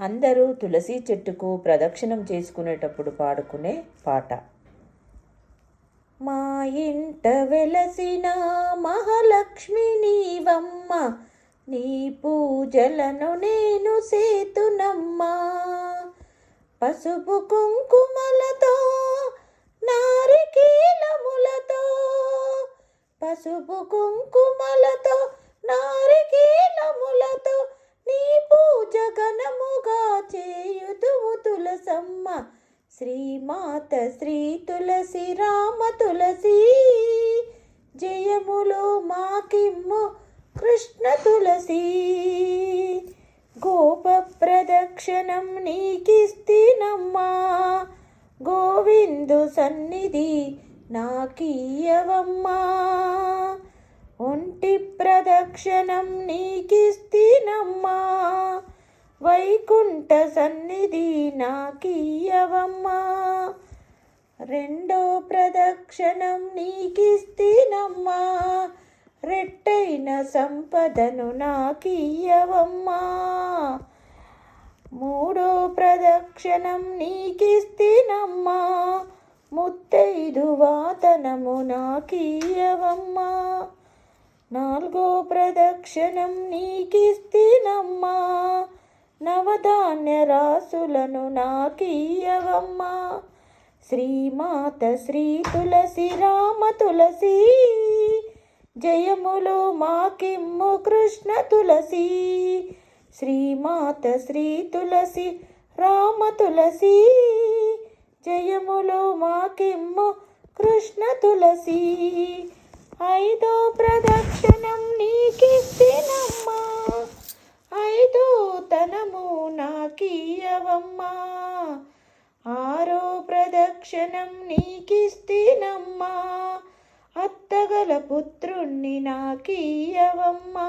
అందరూ తులసి చెట్టుకు ప్రదక్షిణం చేసుకునేటప్పుడు పాడుకునే పాట. మా ఇంట వెలసిన మహాలక్ష్మి నీవమ్మ నీ పూజలను నేను సేతునమ్మా. పసుపు కుంకుమలతో నారికేలములతో పసుపు కుంకుమ నారికేలములతో నీ పూజ ఘనముగా చేయుదువు తులసమ్మ శ్రీమాత శ్రీ తులసి రామ తులసి జయములు మాకిమ్ము కృష్ణ తులసి. గోప ప్రదక్షిణం నీకిస్తినమ్మా గోవిందు సన్నిధి నాకీయవమ్మా. ఒంటి ప్రదక్షిణం నీకిస్తినమ్మా వైకుంఠ సన్నిధి నాకీయవమ్మా రెండో ప్రదక్షిణం నీకిస్తినమ్మా. రెట్టైన సంపదను నాకీయవమ్మా మూడో ప్రదక్షిణం నీకిస్తినమ్మా. ముత్తైదు వాతనము నాకీయవమ్మా నాలుగో ప్రదక్షిణం నీకిస్తినమ్మా. నవధాన్య రాసులను నాకీయవమ్మా శ్రీమాత శ్రీ తులసి రామ తులసి జయములు మాకిమ్ము కృష్ణ తులసి. శ్రీమాత శ్రీ తులసి రామ తులసి జయములు మాకిమ్ము కృష్ణ తులసి. ఐదో ప్రదక్షిణం నీకిస్తినమ్మా ప్రదక్షిణం నీకిస్తేనమ్మా. అత్తగల పుత్రుణ్ణి నాకీయవమ్మా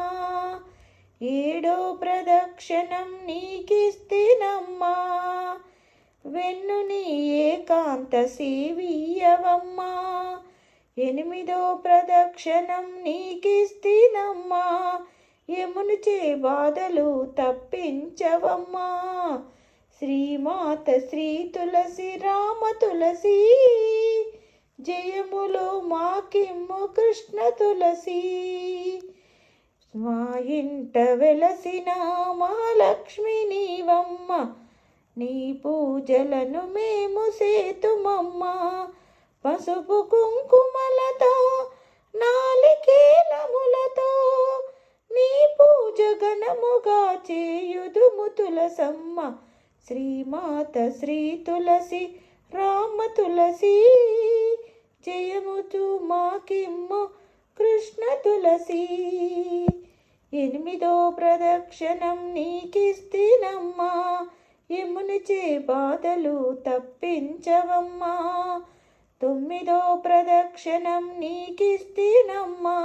ఏడో ప్రదక్షిణం నీకిస్తినమ్మా. వెన్నుని ఏకాంత సేవీయవమ్మా ఎనిమిదో ప్రదక్షిణం నీకిస్తేనమ్మా. యమునిచే బాధలు తప్పించవమ్మా. శ్రీమాత శ్రీ తులసి రామ తులసి జయములు మాకిమ్ము కృష్ణ తులసి. మా ఇంట వెలసిన మహాలక్ష్మి నీవమ్మ నీ పూజలను మేము సేతుమమ్మ. పసుపు కుంకుమలతో నాలికేలములతో నీ పూజ ఘనముగా చేయుదుము తులసమ్మ. శ్రీమాత శ్రీ తులసి రామ తులసి జయముతు మాకిమ్ము కృష్ణ తులసి. ఎనిమిదో ప్రదక్షిణం నీకిస్తినమ్మా యమునిచే బాధలు తప్పించవమ్మా. తొమ్మిదో ప్రదక్షిణం నీకిస్తినమ్మా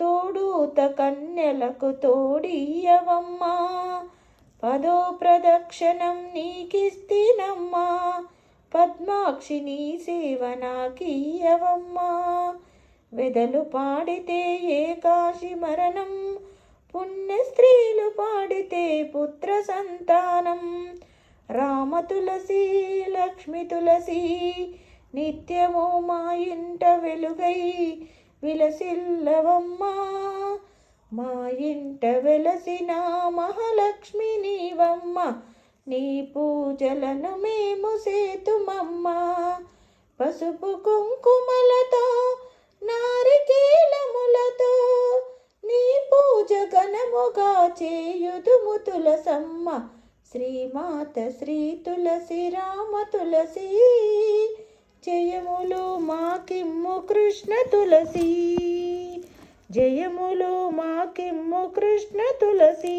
తోడూత కన్యలకు తోడియవమ్మా పదో ప్రదక్షిణం నీకిస్తినమ్మా. పద్మాక్షి నీ సేవ నాకీయవమ్మా వెదలు పాడితే ఏకాశి మరణం పుణ్య స్త్రీలు పాడితే పుత్ర సంతానం. రామ తులసి లక్ష్మి తులసి నిత్యము మా ఇంట వెలుగై విలసిల్లవమ్మా. మా ఇంట వెలసిన మహాలక్ష్మి నీవమ్మ నీ పూజలను మేము సేతుమమ్మ. పసుపు కుంకుమలతో నారికేలములతో నీ పూజ ఘనముగా చేయుదుము తులసమ్మ. శ్రీమాత శ్రీ తులసి రామ తులసి జయములు మాకిమ్ము కృష్ణ తులసీ. జయములు మాకిమ్ము కృష్ణ తులసి.